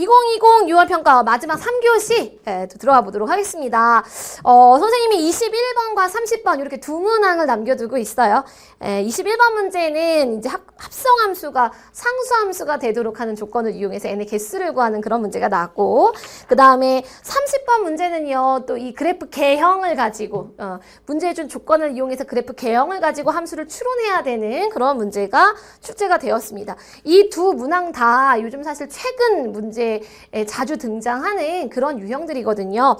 2020 6월평가 마지막 3교시 예, 또 들어가 보도록 하겠습니다. 어, 선생님이 21번과 30번 이렇게 두 문항을 남겨두고 있어요. 예, 21번 문제는 이제 합, 합성함수가 상수함수가 되도록 하는 조건을 이용해서 n의 개수를 구하는 그런 문제가 나왔고 그 다음에 30번 문제는요 또 이 그래프 개형을 가지고 어, 문제에 준 조건을 이용해서 그래프 개형을 가지고 함수를 추론해야 되는 그런 문제가 출제가 되었습니다. 이 두 문항 다 요즘 사실 최근 문제에 자주 등장하는 그런 유형들이거든요.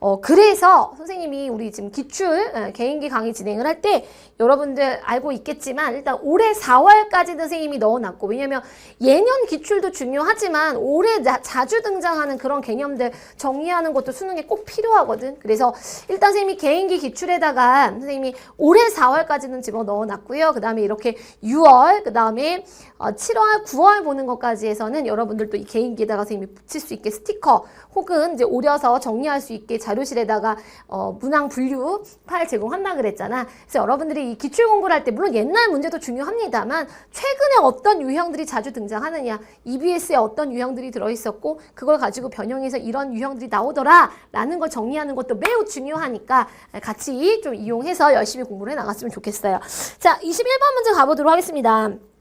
어, 그래서 선생님이 우리 지금 기출 예, 개인기 강의 진행을 할 때 여러분들 알고 있겠지만 일단 올해 4월까지 선생님이 넣어놨고 왜냐면 예년 기출도 중요하지만 올해 자, 자주 등장하는 그런 개념들 정리하는 것도 수능에 꼭 필요하거든. 그래서 일단 선생님이 개인기 기출에다가 선생님이 올해 4월까지는 집어 넣어놨고요. 그 다음에 이렇게 6월, 그 다음에 어, 7월, 9월 보는 것까지 해서는 여러분들도 이 개인기에다가 선생님이 붙일 수 있게 스티커 혹은 이제 오려서 정리할 수 있게 자료실에다가 어, 문항 분류 파일 제공한다 그랬잖아. 그래서 여러분들이 이 기출 공부를 할 때 물론 옛날 문제도 중요합니다만 최근 에 어떤 유형들이 자주 등장하느냐, EBS에 어떤 유형들이 들어있었고 그걸 가지고 변형해서 이런 유형들이 나오더라 라는 걸 정리하는 것도 매우 중요하니까 같이 좀 이용해서 열심히 공부를 해 나갔으면 좋겠어요. 자, 21번 문제 가보도록 하겠습니다.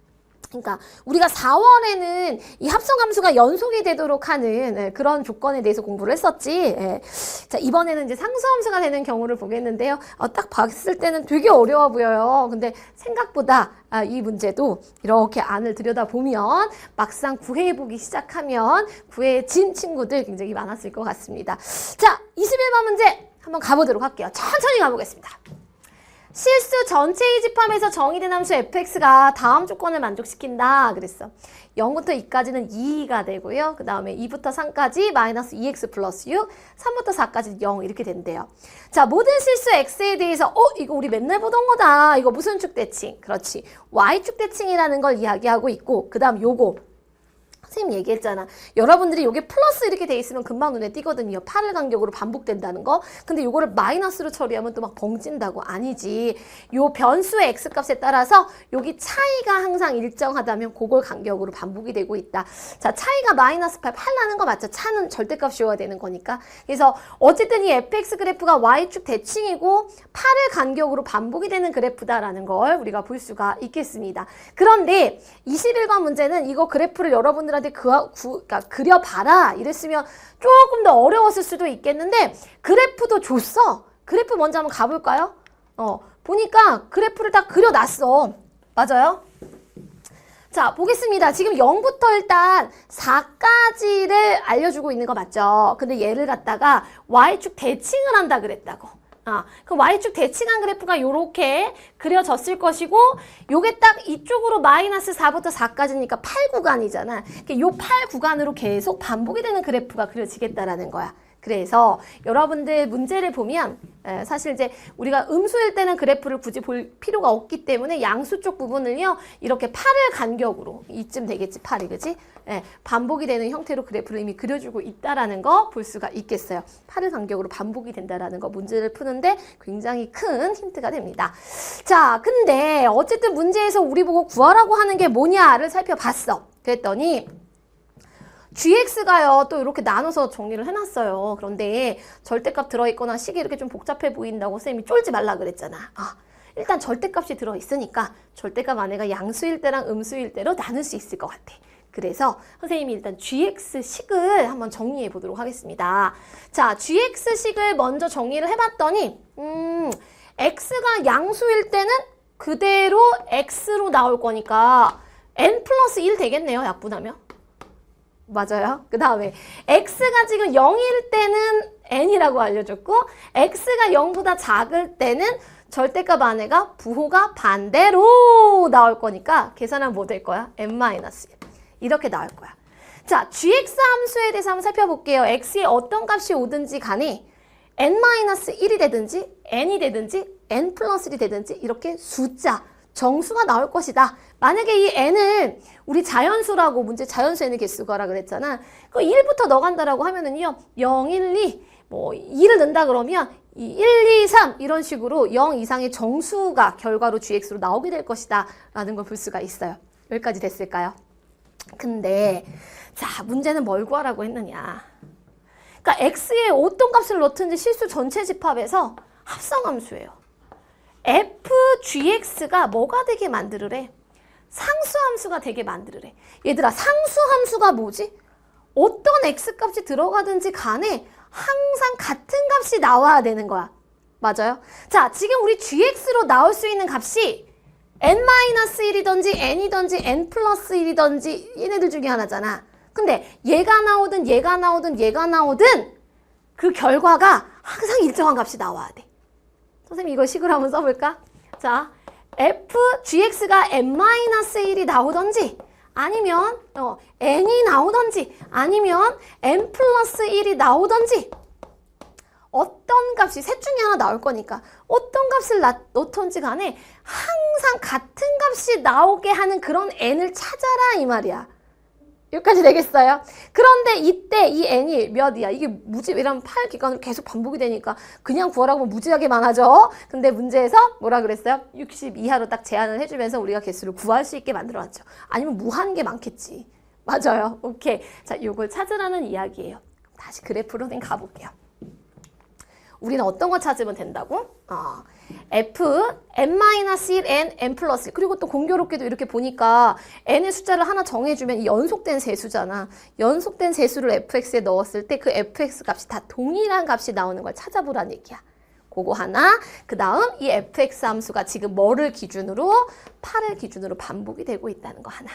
그러니까 우리가 4월에는 이 합성함수가 연속이 되도록 하는 예, 그런 조건에 대해서 공부를 했었지. 예. 자 이번에는 이제 상수함수가 되는 경우를 보겠는데요. 어, 딱 봤을 때는 되게 어려워 보여요. 근데 생각보다 아, 이 문제도 이렇게 안을 들여다 보면 막상 구해해 보기 시작하면 구해진 친구들 굉장히 많았을 것 같습니다. 자 21번 문제 한번 가보도록 할게요. 천천히 가보겠습니다. 실수 전체의 집합에서 정의된 함수 fx가 다음 조건을 만족시킨다 그랬어. 0부터 2까지는 2가 되고요. 그 다음에 2부터 3까지 마이너스 2x 플러스 6, 3부터 4까지 0 이렇게 된대요. 자, 모든 실수 x에 대해서 어? 이거 우리 맨날 보던 거다. 이거 무슨 축 대칭? 그렇지. y축 대칭이라는 걸 이야기하고 있고 그 다음 요거 선생님 얘기했잖아. 여러분들이 이게 플러스 이렇게 돼 있으면 금방 눈에 띄거든요. 8을 간격으로 반복된다는 거. 근데 요거를 마이너스로 처리하면 또 막 벙찐다고 아니지. 요 변수의 x값에 따라서 여기 차이가 항상 일정하다면 그걸 간격으로 반복이 되고 있다. 자, 차이가 마이너스 8, 8 나는 거 맞죠? 차는 절대값이어야 되는 거니까. 그래서 어쨌든 이 fx 그래프가 y축 대칭이고 8을 간격으로 반복이 되는 그래프다라는 걸 우리가 볼 수가 있겠습니다. 그런데 21번 문제는 이거 그래프를 여러분들한테 그, 구, 그러니까 그려봐라 이랬으면 조금 더 어려웠을 수도 있겠는데 그래프도 줬어. 그래프 먼저 한번 가볼까요? 어, 보니까 그래프를 다 그려놨어. 맞아요? 자, 보겠습니다. 지금 0부터 일단 4까지를 알려주고 있는 거 맞죠? 근데 얘를 갖다가 Y축 대칭을 한다 그랬다고. 아, 그 Y축 대칭한 그래프가 요렇게 그려졌을 것이고 요게 딱 이쪽으로 마이너스 4부터 4까지니까 8 구간이잖아. 요 8 구간으로 계속 반복이 되는 그래프가 그려지겠다라는 거야. 그래서 여러분들 문제를 보면 에, 사실 이제 우리가 음수일 때는 그래프를 굳이 볼 필요가 없기 때문에 양수 쪽 부분을요 이렇게 8을 간격으로 이쯤 되겠지 8이 그지? 예, 반복이 되는 형태로 그래프를 이미 그려주고 있다라는 거 볼 수가 있겠어요. 8을 간격으로 반복이 된다라는 거 문제를 푸는데 굉장히 큰 힌트가 됩니다. 자, 근데 어쨌든 문제에서 우리 보고 구하라고 하는 게 뭐냐를 살펴봤어. 그랬더니 gx가요 또 이렇게 나눠서 정리를 해놨어요. 그런데 절대값 들어있거나 식이 이렇게 좀 복잡해 보인다고 쌤이 쫄지 말라 그랬잖아. 아, 일단 절대값이 들어있으니까 절대값 안에가 양수일 때랑 음수일 때로 나눌 수 있을 것 같아. 그래서 선생님이 일단 gx식을 한번 정리해 보도록 하겠습니다. 자, gx식을 먼저 정리를 해봤더니 음, x가 양수일 때는 그대로 x로 나올 거니까 n 플러스 1 되겠네요. 약분하면. 맞아요. 그 다음에 x가 지금 0일 때는 n이라고 알려줬고 x가 0보다 작을 때는 절대값 안에가 부호가 반대로 나올 거니까 계산하면 뭐될 거야? n-1 이렇게 나올 거야. 자, gx 함수에 대해서 한번 살펴볼게요. x에 어떤 값이 오든지 간에 n-1이 되든지 n이 되든지 n 플러스 1이 되든지 이렇게 숫자 정수가 나올 것이다. 만약에 이 n을 우리 자연수라고 문제 자연수 n의 개수가라 그랬잖아. 그 1부터 넣어간다라고 하면은요. 0, 1, 2, 뭐 2를 넣는다 그러면 이 1, 2, 3 이런 식으로 0 이상의 정수가 결과로 gx로 나오게 될 것이다 라는 걸 볼 수가 있어요. 여기까지 됐을까요? 근데 자, 문제는 뭘 구하라고 했느냐. 그러니까 x에 어떤 값을 넣든지 실수 전체 집합에서 합성함수예요. Fgx가 뭐가 되게 만들으래? 상수함수가 되게 만들으래. 얘들아, 상수함수가 뭐지? 어떤 x값이 들어가든지 간에 항상 같은 값이 나와야 되는 거야. 맞아요? 자, 지금 우리 gx로 나올 수 있는 값이 n-1이든지 n이든지 n 플러스 1이든지 얘네들 중에 하나잖아. 근데 얘가 나오든 얘가 나오든 얘가 나오든 그 결과가 항상 일정한 값이 나와야 돼. 선생님 이거 식으로 한번 써볼까? 자, f, gx가 n-1이 나오던지 아니면 어, n이 나오던지 아니면 n 플러스 1이 나오던지 어떤 값이 셋 중에 하나 나올 거니까 어떤 값을 나- 넣던지 간에 항상 같은 값이 나오게 하는 그런 n을 찾아라 이 말이야. 여기까지 되겠어요? 그런데 이때 이 n이 몇이야? 이게 무지 이런 8기간으로 계속 반복이 되니까 그냥 구하라고 하면 무지하게 많아져. 근데 문제에서 뭐라 그랬어요? 60 이하로 딱 제한을 해주면서 우리가 개수를 구할 수 있게 만들어놨죠. 아니면 무한 게 많겠지. 맞아요. 오케이. 자, 요걸 찾으라는 이야기예요. 다시 그래프로 가볼게요. 우리는 어떤 거 찾으면 된다고? 어, f, n-1, n, n 플러스 1. 그리고 또 공교롭게도 이렇게 보니까 n의 숫자를 하나 정해주면 이 연속된 세수잖아. 연속된 세수를 fx에 넣었을 때 그 fx 값이 다 동일한 값이 나오는 걸 찾아보라는 얘기야. 그거 하나. 그 다음 이 fx 함수가 지금 뭐를 기준으로? 8을 기준으로 반복이 되고 있다는 거 하나.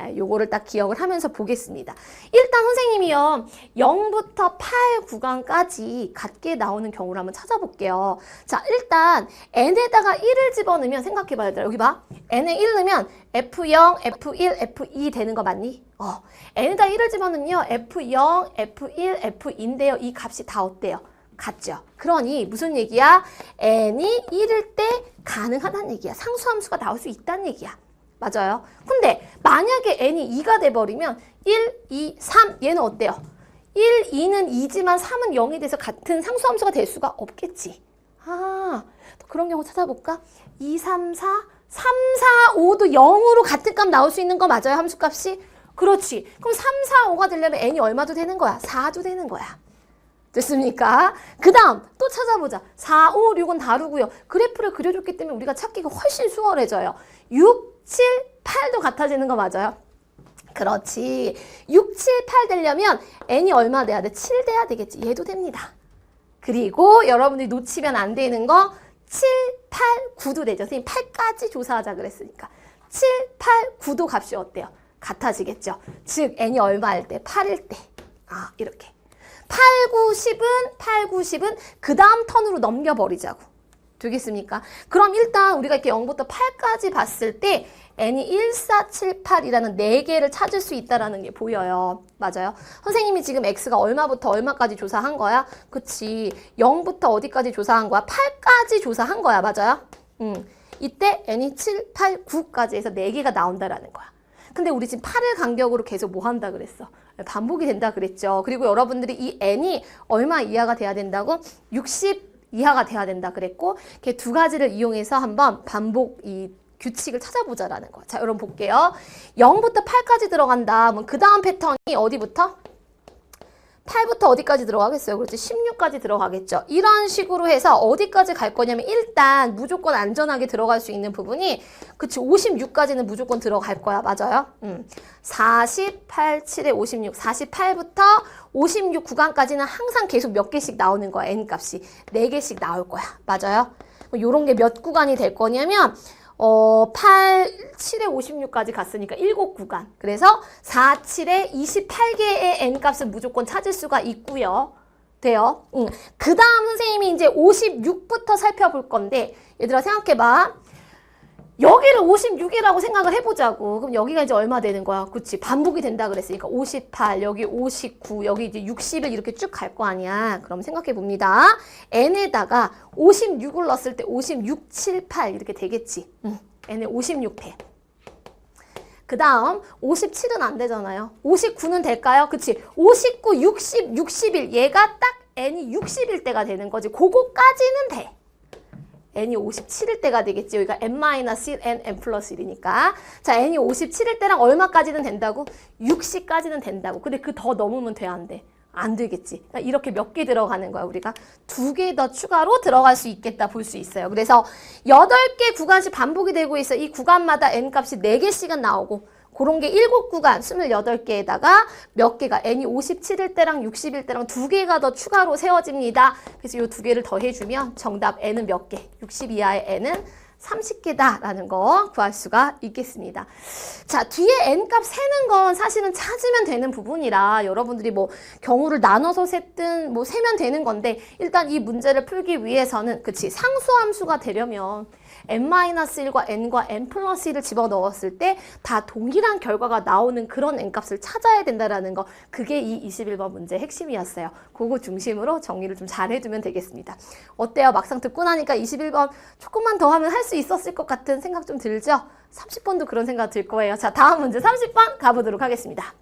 예, 요거를 딱 기억을 하면서 보겠습니다. 일단 선생님이요. 0부터 8 구간까지 같게 나오는 경우를 한번 찾아볼게요. 자, 일단 n에다가 1을 집어넣으면 생각해봐야 돼. 여기 봐. n에 1 넣으면 f0, f1, f2 되는 거 맞니? 어. n에다 1을 집어넣으면요. f0, f1, f2인데요. 이 값이 다 어때요? 같죠. 그러니 무슨 얘기야? n이 1일 때 가능하다는 얘기야. 상수함수가 나올 수 있다는 얘기야. 맞아요. 근데 만약에 n이 2가 돼버리면 1, 2, 3 얘는 어때요? 1, 2는 2지만 3은 0이 돼서 같은 상수함수가 될 수가 없겠지. 아, 또 그런 경우 찾아볼까? 2, 3, 4, 3, 4, 5도 0으로 같은 값 나올 수 있는 거 맞아요? 함수값이? 그렇지. 그럼 3, 4, 5가 되려면 n이 얼마도 되는 거야? 4도 되는 거야. 됐습니까? 그 다음 또 찾아보자. 4, 5, 6은 다르고요. 그래프를 그려줬기 때문에 우리가 찾기가 훨씬 수월해져요. 6, 7, 8도 같아지는 거 맞아요? 그렇지. 6, 7, 8 되려면 n이 얼마 돼야 돼? 7 돼야 되겠지. 얘도 됩니다. 그리고 여러분들이 놓치면 안 되는 거 7, 8, 9도 되죠. 선생님 8까지 조사하자 그랬으니까. 7, 8, 9도 값이 어때요? 같아지겠죠. 즉 n이 얼마 일 때? 8일 때. 아 이렇게. 8, 9, 10은 8, 9, 10은 그 다음 턴으로 넘겨버리자고. 되겠습니까? 그럼 일단 우리가 이렇게 0부터 8까지 봤을 때 n이 1, 4, 7, 8이라는 4개를 찾을 수 있다는 게 보여요. 맞아요? 선생님이 지금 x가 얼마부터 얼마까지 조사한 거야? 그치. 0부터 어디까지 조사한 거야? 8까지 조사한 거야. 맞아요? 음. 이때 n이 7, 8, 9까지 해서 4개가 나온다라는 거야. 근데 우리 지금 8을 간격으로 계속 뭐 한다 그랬어? 반복이 된다 그랬죠. 그리고 여러분들이 이 n이 얼마 이하가 돼야 된다고? 60 이하가 돼야 된다 그랬고 이렇게 두 가지를 이용해서 한번 반복 이 규칙을 찾아보자라는 거. 자, 여러분 볼게요. 0부터 8까지 들어간다. 그 다음 패턴이 어디부터? 8부터 어디까지 들어가겠어요? 그렇지. 16까지 들어가겠죠. 이런 식으로 해서 어디까지 갈 거냐면 일단 무조건 안전하게 들어갈 수 있는 부분이 그치 56까지는 무조건 들어갈 거야. 맞아요? 음. 48, 7에 56, 48부터 56 구간까지는 항상 계속 몇 개씩 나오는 거야. n 값이. 4개씩 나올 거야. 맞아요? 요런 게 몇 구간이 될 거냐면 어, 8, 7에 56까지 갔으니까 7구간. 그래서 4, 7에 28개의 n값을 무조건 찾을 수가 있고요. 돼요. 응. 그 다음 선생님이 이제 56부터 살펴볼 건데 얘들아 생각해봐. 여기를 56이라고 생각을 해보자고. 그럼 여기가 이제 얼마 되는 거야? 그치. 반복이 된다 그랬으니까 58, 여기 59, 여기 이제 60을 이렇게 쭉 갈 거 아니야. 그럼 생각해 봅니다. n에다가 56을 넣었을 때 56, 7, 8 이렇게 되겠지. 응. n에 56 돼. 그 다음 57은 안 되잖아요. 59는 될까요? 그치. 59, 60, 61 얘가 딱 n이 60일 때가 되는 거지. 그거까지는 돼. N이 57일 때가 되겠지. 여기가 n-1, n, n 플러스 1이니까. 자, n이 57일 때랑 얼마까지는 된다고? 60까지는 된다고. 근데 그 더 넘으면 돼, 안 돼? 안 되겠지. 그러니까 이렇게 몇 개 들어가는 거야, 우리가. 두 개 더 추가로 들어갈 수 있겠다 볼 수 있어요. 그래서 여덟 개 구간씩 반복이 되고 있어. 이 구간마다 n 값이 네개씩은 나오고 그런 게 일곱 구간 28개에다가 몇 개가 n이 57일 때랑 60일 때랑 두 개가 더 추가로 세워집니다. 그래서 이 두 개를 더해주면 정답 n은 몇 개? 60 이하의 n은 30개다라는 거 구할 수가 있겠습니다. 자, 뒤에 n값 세는 건 사실은 찾으면 되는 부분이라 여러분들이 뭐 경우를 나눠서 셌든 뭐 세면 되는 건데 일단 이 문제를 풀기 위해서는 그치 상수함수가 되려면 n-1과 n과 n 플러스 1을 집어넣었을 때 다 동일한 결과가 나오는 그런 n값을 찾아야 된다라는 거 그게 이 21번 문제의 핵심이었어요. 그거 중심으로 정리를 좀 잘 해두면 되겠습니다. 어때요? 막상 듣고 나니까 21번 조금만 더 하면 할 수 있었을 것 같은 생각 좀 들죠? 30번도 그런 생각 들 거예요. 자, 다음 문제 30번 가보도록 하겠습니다.